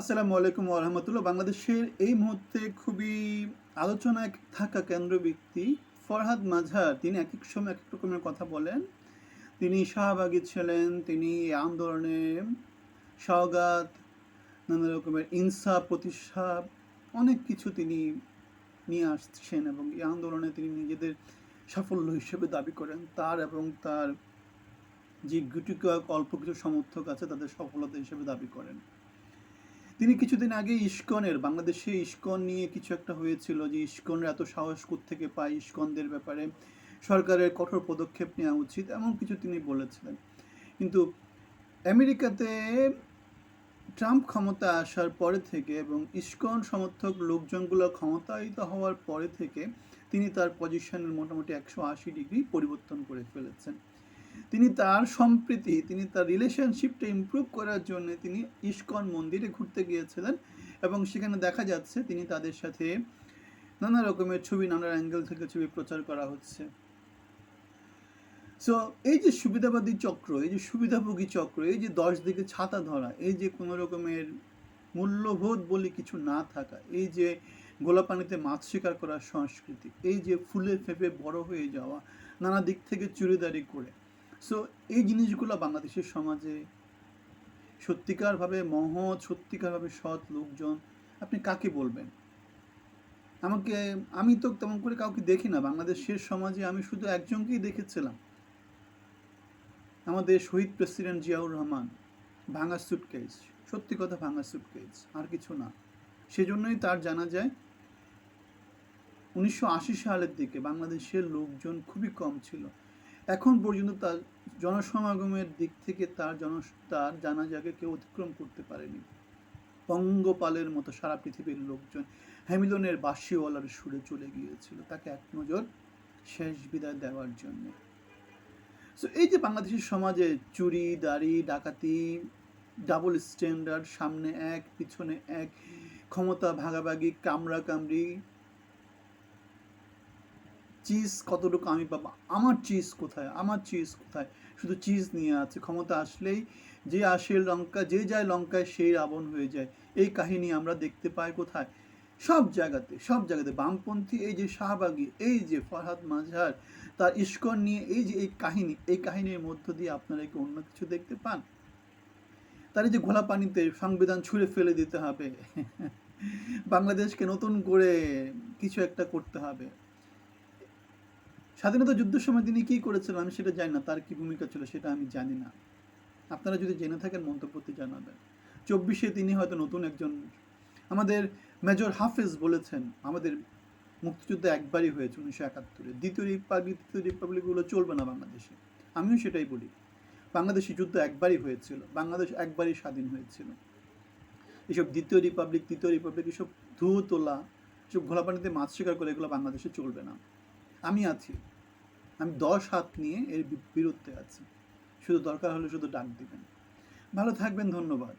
আসসালামু আলাইকুম রহমতুল্লাহ। বাংলাদেশের এই মুহূর্তে খুবই আলোচনায় থাকা কেন্দ্র ব্যক্তি ফরহাদ মাঝার তিনি এক এক সময় এক এক রকমের কথা বলেন। তিনি শাহবাগী ছিলেন, তিনি আন্দোলনে সওগাত নানা রকমের ইনসা, প্রতিষ্ঠা, অনেক কিছু তিনি নিয়ে আসছেন এবং এই আন্দোলনে তিনি নিজেদের সাফল্য হিসেবে দাবি করেন। তার এবং তার যে গুটিকয়েক অল্প কিছু সমর্থক আছে, তাদের সফলতা হিসেবে দাবি করেন। তিনি কিছুদিন আগে ইস্কনের, বাংলাদেশে ইস্কন নিয়ে কিছু একটা হয়েছিল যে ইস্কনের এত সাহস থেকে পায় ইস্কনদের ব্যাপারে। সরকারের কঠোর পদক্ষেপ নেওয়া উচিত এমন কিছু তিনি বলেছিলেন। কিন্তু আমেরিকাতে ট্রাম্প ক্ষমতা আসার পরে থেকে এবং ইস্কন সমর্থক লোকজনগুলো ক্ষমতায়িত হওয়ার পরে থেকে তিনি তার পজিশনের মোটামুটি একশো আশি ডিগ্রি পরিবর্তন করে ফেলেছেন। তিনি তার সম্প্রীতি, তিনি তার রিলেশনশিপটা ইমপ্রুভ করার জন্য তিনি ইস্কন মন্দিরে ঘুরতে গিয়েছিলেন এবং সেখানে দেখা যাচ্ছে তিনি তাদের সাথে নানা রকমের ছবি, নানা অ্যাঙ্গেল থেকে ছবি প্রচার করা হচ্ছে। সো এই যে সুবিধাবাদী চক্র, এই যে সুবিধাভোগী চক্র, এই যে দশ দিকে ছাতা ধরা, এই যে কোনো রকমের মূল্যবোধ বলে কিছু না থাকা, এই যে গোলাপানিতে মাছ শিকার করার সংস্কৃতি, এই যে ফুলে ফেঁপে বড় হয়ে যাওয়া, নানা দিক থেকে চুরিদারি করে সো এই জিনিসগুলো বাংলাদেশের সমাজে সত্যিকারভাবে মহৎ, সত্যিকারভাবে সৎ লোকজন, আপনি কাকে বলবেন? আমাকে, আমি তো তেমন করে কাউকে দেখি না। বাংলাদেশের সমাজে আমি শুধু একজনকেই দেখেছিলাম। আমাদের শহীদ প্রেসিডেন্ট জিয়াউর রহমান, ভাঙা সুটকেস সত্যি কথা, ভাঙা সুটকেস আর কিছু না। সেজন্যই তার জানা যায়, উনিশশো আশি সালের দিকে বাংলাদেশের লোকজন খুবই কম ছিল। এখন পর্যন্ত তার জনসমাগমের দিক থেকে তার জন, তার জানাজাকে কেউ অতিক্রম করতে পারেনি। পঙ্গপালের মতো সারা পৃথিবীর লোকজন হ্যামিলনের বাসিওয়ালার সুরে চলে গিয়েছিল। তাকে এক নজর শেষ বিদায় দেওয়ার জন্য। সো এই যে বাংলাদেশের সমাজে চুরি, দাড়ি, ডাকাতি ডাবল স্ট্যান্ডার্ড সামনে এক, পিছনে এক, ক্ষমতা ভাগাভাগি কামড়া কামড়ি চিজ কতটুকু আমি পাবো? আমার চিজ কোথায়? আমার চিজ কোথায়? শুধু চিজ নিয়ে আছে। ক্ষমতা আসলেই যে আসে লঙ্কা, যে যায় লঙ্কায় সেই রাবণ হয়ে যায়। এই কাহিনী আমরা দেখতে পাই কোথায়? সব জায়গাতে সব জায়গাতে। বামপন্থী, এই যে শাহবাগী, এই যে ফরহাদ মাঝার তার ইস্কন নিয়ে এই যে এই কাহিনী, এই কাহিনীর মধ্য দিয়ে আপনারা কি অন্য কিছু দেখতে পান? তার এই যে ঘোলা পানিতে সংবিধান ছুঁড়ে ফেলে দিতে হবে। বাংলাদেশকে নতুন করে কিছু একটা করতে হবে। স্বাধীনতা যুদ্ধের সময় তিনি কী করেছিলেন আমি সেটা জানি না, তার কী ভূমিকা ছিল সেটা আমি জানি না। আপনারা যদি জেনে থাকেন মন্তব্যতে জানাবেন। চব্বিশে তিনি হয়তো নতুন একজন, আমাদের মেজর হাফেজ বলেছেন, আমাদের মুক্তিযুদ্ধ একবারই হয়েছে উনিশশো একাত্তরে। দ্বিতীয় রিপাবলিক তৃতীয় রিপাবলিকগুলো চলবে না বাংলাদেশে। আমিও সেটাই বলি। বাংলাদেশি যুদ্ধ একবারই হয়েছিল, বাংলাদেশ একবারই স্বাধীন হয়েছিল। এসব দ্বিতীয় রিপাবলিক, তৃতীয় রিপাবলিক, এসব ধুয়ো তোলা এসব ঘোলা পানিতে মাছ শিকার করে এগুলো বাংলাদেশে চলবে না। আমি আছি। আমি দশ হাত নিয়ে এর বিরুদ্ধে আছি। শুধু দরকার হলে শুধু ডাক দিবেন। ভালো থাকবেন, ধন্যবাদ।